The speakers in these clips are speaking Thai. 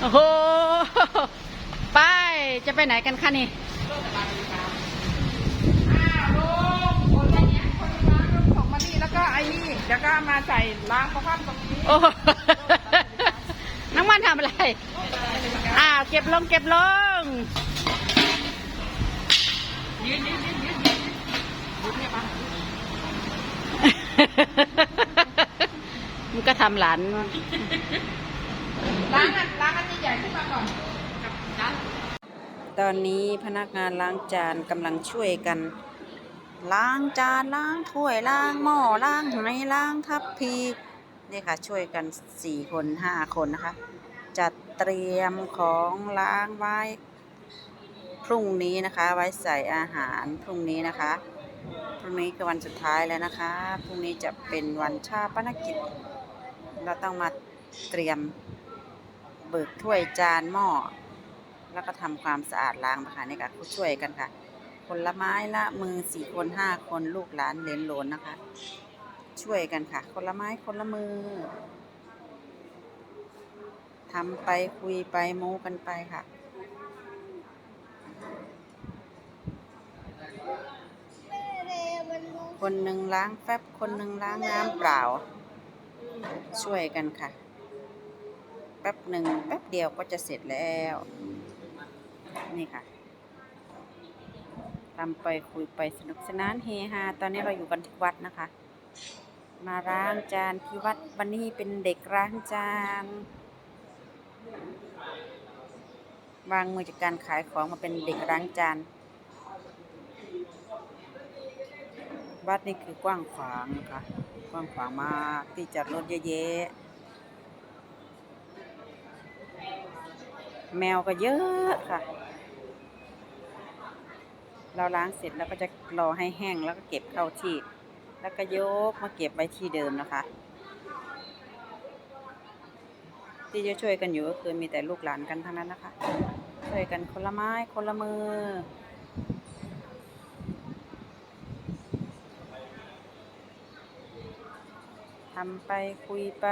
โอ้โห ไป จะไปไหนกันคะนี่อ้าวลุงคนละเนี้ยคนละล้างก็ส่งมานี่แล้วก็ไอ้นี่แล้วก็มาใส่ล้างประพันตรงนี้โอ้โหน้องมันทำอะไร อ้าว เก็บลงเก็บลง ยืนยืนยืนยืนยืนยืนเนี่ยปะมันก็ทำหลาน ล้างอันล้างอันใหญ่ๆขึ้นมาก่อนกับตอนนี้พนักงานล้างจานกำลังช่วยกัน ล้างจานล้างถ้วยล้างหม้อล้างไหล้างทัพพีนี่ค่ะช่วยกันสี่คนห้าคนนะคะ จัดเตรียมของล้างไว้พรุ่งนี้นะคะ ไว้ใส่อาหารพรุ่งนี้นะคะพรุ่งนี้คือวันสุดท้ายแล้วนะคะพรุ่งนี้จะเป็นวันชาปนกิจ เราต้องมาเตรียม เบิกถ้วยจานหม้อแล้วก็ทำความสะอาดล้างนะคะนี่ค่ะช่วยกันค่ะ คนละไม้ละมือสี่คนห้าคนลูกหลานเลนโหลนนะคะ ช่วยกันค่ะ คนละไม้คนละมือทำไปคุยไปโม้กันไปค่ะคนหนึ่งล้างแฟบคนหนึ่งล้างน้ำเปล่า ช่วยกันค่ะ แป๊บหนึ่งแป๊บเดียวก็จะเสร็จแล้ว นี่ค่ะทำไปคุยไปสนุกสนานเฮฮาตอนนี้เราอยู่กันที่วัดนะคะ มาล้างจานที่วัดวันนี้เป็นเด็กล้างจานวางมือจากการขายของมาเป็นเด็กล้างจานวัดนี่คือกว้างขวางนะคะกว้างขวางมากที่จอดรถเยอะยะ แมวก็เยอะค่ะ เราล้างเสร็จแล้วก็จะรอให้แห้งแล้วก็เก็บเข้าที่ แล้วก็ยกมาเก็บไว้ที่เดิมนะคะ ที่จะช่วยกันอยู่ก็คือมีแต่ลูกหลานกันทั้งนั้นนะคะ ช่วยกันคนละไม้คนละมือทำไปคุยไป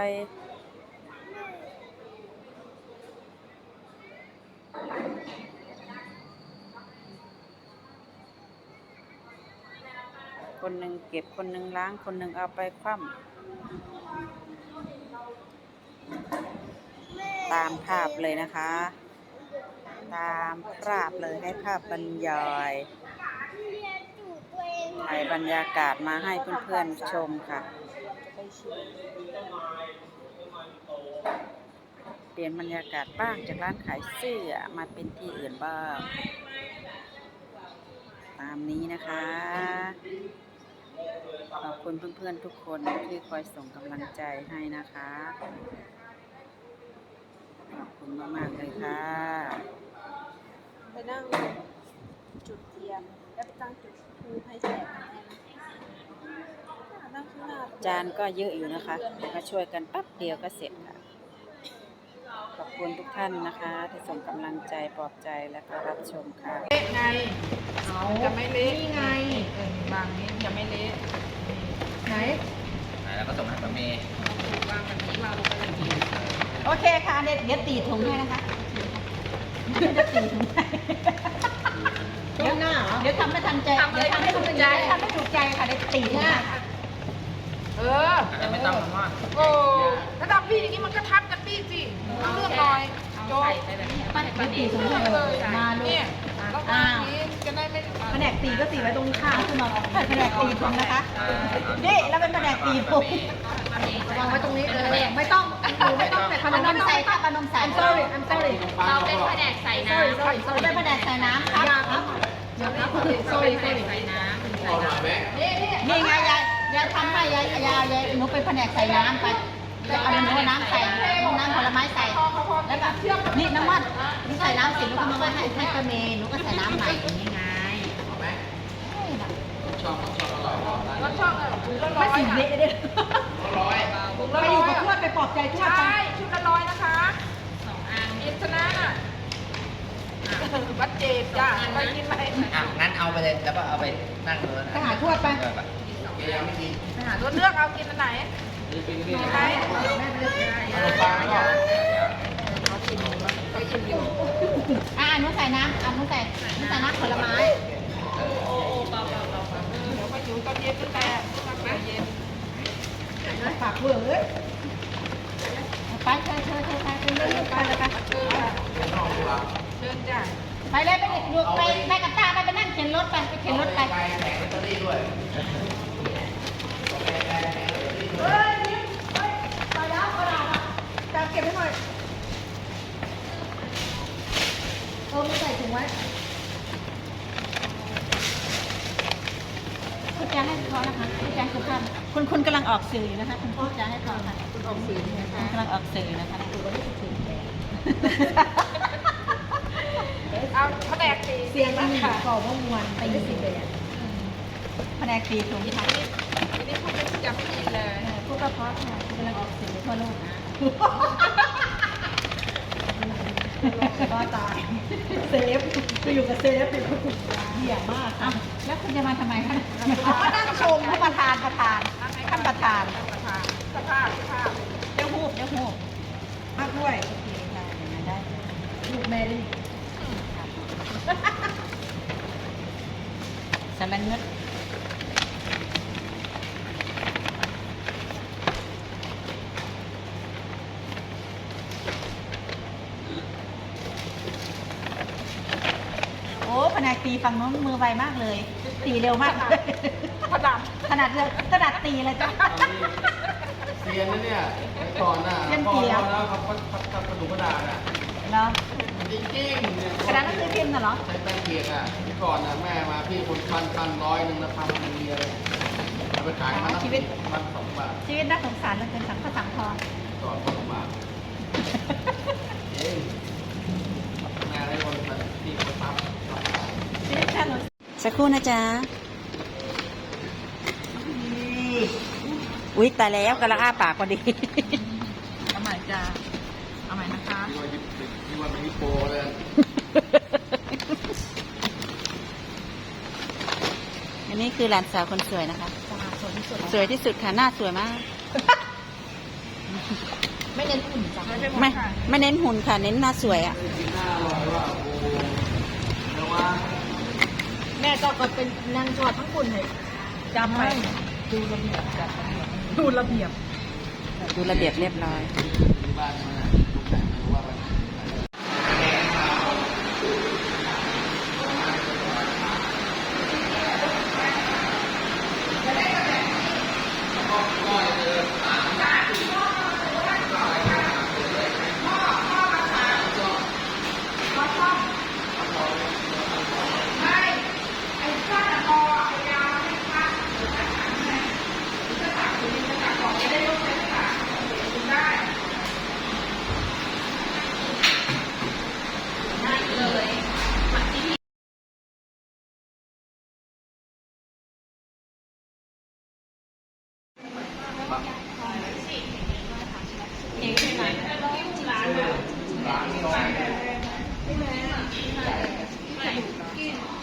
คนหนึ่งเก็บคนหนึ่งล้างคนหนึ่งเอาไปคว่ำตามภาพเลยนะคะ ตามภาพเลยให้ภาพบรรยายถ่ายบรรยากาศมาให้เพื่อนๆชมค่ะ เปลี่ยนบรรยากาศบ้างจากร้านขายเสื้อมาเป็นที่อื่นบ้าง ตามนี้นะคะ ขอบคุณเพื่อนๆทุกคนที่คอยส่งกำลังใจให้นะคะ ขอบคุณมากๆเลยค่ะ ไปนั่งจุดเทียนแล้วไปตั้งจุดทูปให้แสงนั่งข้างหน้าจานก็เยอะอยู่นะคะแต่ก็ช่วยกันแปั๊บเดียวก็เสร็จค่ะขอบ คุณทุกท่านนะคะ ที่ส่งกำลังใจปลอบใจและก็รับชมค่ะเละไงเอาจะไม่เละนี่ไงเออบางนี้จะไม่เละไหนแล้วก็ส่งให้ป้าเมย์วางแบบนี้วางลงไปเลยโอเคค่ะเดี๋ยวเดี๋ยวตีถุงให้นะคะเดี๋ยวตีถุงให้เดี๋ยวหน้าเหรอเดี๋ยวทำไม่ทันใจทำเลยทำไม่ถูกใจทำไม่ถูกใจค่ะเดี๋ยวตีถุงให้ เออแล้วไม่ต้องมันว่าโอ้ระดับพี่อย่างนี้มันก็ทับกันพี่สิเอาเรื่องหน่อยโจบปั้นเดี๋ยวตีถุงให้เลยมาลูเนี่ยกแล้ววางอย่างนี้จะได้ไม่แผนกตีก็ตีไว้ตรงข้างขึ้นมาแผนกตีถุงนะคะนี่เราเป็นแผนกตีถุงวางไว้ตรงนี้เออไม่ต้องหนูไม่ต้องแต่ปนมใส่ค่ะปนมใส่ I'm sorry I'm sorry เราเป็นแผนกใส่น้ sorry sorry เรา sorry เป็นแผนกใส่น้ำครับเดี๋ยวนะ sorry sorry ำใส่น้ำใส่น้ำนี่นี่นี่ไงยาย ยายทำให้ยายยายยายหนูเป็นแผนกใส่น้ำไปเอาหนูเอาน้ำใส่น้ำผลไม้ใส่ แล้วก็นี่น้ำมันนี่ใส่น้ำเสร็จแล้วก็มาไว้ให้ให้ป้าเมย์หนูก็ใส่น้ำใหม่อย่างนี้ไงรถช่องอะถุงละร้ไม่ยสิค่ะเละเด้ถุงไปอร้ยู่ยกับทวดไปปลอบใจทวดใช่ ชุดละร้อยนะคะสองอันอินชนะน่ะวัดเจดจ้ะไปกินไหมอะงั้นเอาไปเลยแล้วก็เอาไปนั่งเลยไปหาทวดไป เออ ไปยังไม่กินไปหาตัวเลือกเอากินอันไหนกินกินมีไหมขนมปังก็เอากินส่น้ำเอาหนูใส่หนูใส่น้ำผลไม้เดี๋ยวไปอยู่ตอนเย็นตั้งแต่ตั้งแต่เย็นปากเบื่อเลยไปเชิญเชิญเชิญไปเชิญเชิญไปเลยไปเชิญจ้ะไปเลยไปอยู่ไปไปกับตาไปไปนั่งเข็นรถไปไปเข็นรถไปแผงลอตเตอรี่ด้วย จานเก็บให้หน่อยเออไม่ใส่ถุงไว้คุณจะให้เขานะคะคุณจะสุภาพคุณคุณกำลังออกสื่ออยู่นะคะคุณพูดจะให้เขาค่ะคุณออกสื่อนะคะกำลังออกสื่อนะคะคุณก็ได้สื่อเอาแผนกตีเสียงมันค่ะก่อว่ามวนไปยี่สิบเลยอะแผนกตีถุงค่ะทีนี้ พูดเป็นจำไม่ดีเลย พูดกระเพาะค่ะกำลังออกสื่อทั่วโลกนะก็ตายเซฟไปอยู่กับเซฟเป็นเหี้ยมากค่ะแล้วคุณจะมาทำไมคะมานั่งชมท่านประธานประธานท่านประธานประธานสภาพสภาพเดี๋ยวหูบเดี๋ยวหูบมากด้วยโอเคค่ะอย่างนั้นได้ลูกแม่ได้สำนักเงินโอ้แผนก ตีฝั่งโน้นมือไวมากเลย ตีเร็วมากเลยพระดขนาดเร็วขนาดตีเลยจ้ะ เซียนนะเนี่ยไอ้ก่อนน่ะเซียนพอเกี๊ยวแล้วเขาพัดพัดพัดกระดูกกระดาษอะเนาะจริงจริงๆเนี่ยกระดานหนังสือพิมพ์น่ะเหรอ ใช้แป้งเกียกอะที่ก่อนน่ะแม่มาพี่คนพันพันร้อยหนึ่งนะพันมันเดียวเอาไปขายมันชีวิตพันสองบาทชีวิตน่าสงสารเหลือเกินสังขสังทองก่อนพันสองบาทเองแม่ให้คนมันที่เขาทำทำ ชีวิตน่าสง สารสักครู่นะจ๊ะ อุ๊ยตายแล้วกำลังอ้าปากพอดีำเอาใหม่จ้ะเอาใหม่นะคะที่ว่ายิบที่ว่าเป็นฮิปโปเลยอันนี้คือหลานสาวคนสวยนะคะสวยที่สุดค่ะ หน้าสวยมาก ไม่เน้นหุ่นจ้ะไม่ใช่หมดไม่ค่ะไม่เน้นหุ่นค่ะ เน้นหน้าสวยอะ กินหน้าอร่อยว่าโอ้โหแต่ว่า แม่ก็ก็เป็นนางจอดทั้งคุณเลยจำไปดูระเบียบจ้ะดูระเบียบดูระเบียบเรียบร้อย ที่บ้านมาลูกแต่งมาว่าไป แ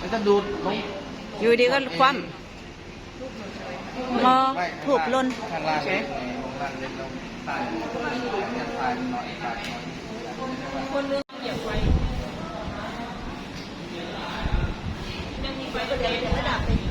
ล้วจะดูดลงอยู่ดีก็คว่ำมอถูกลนข้างล่างเลยลงล่างเล่นลงใต้ยัดใต้หน่อยใต้หน่อยอ่า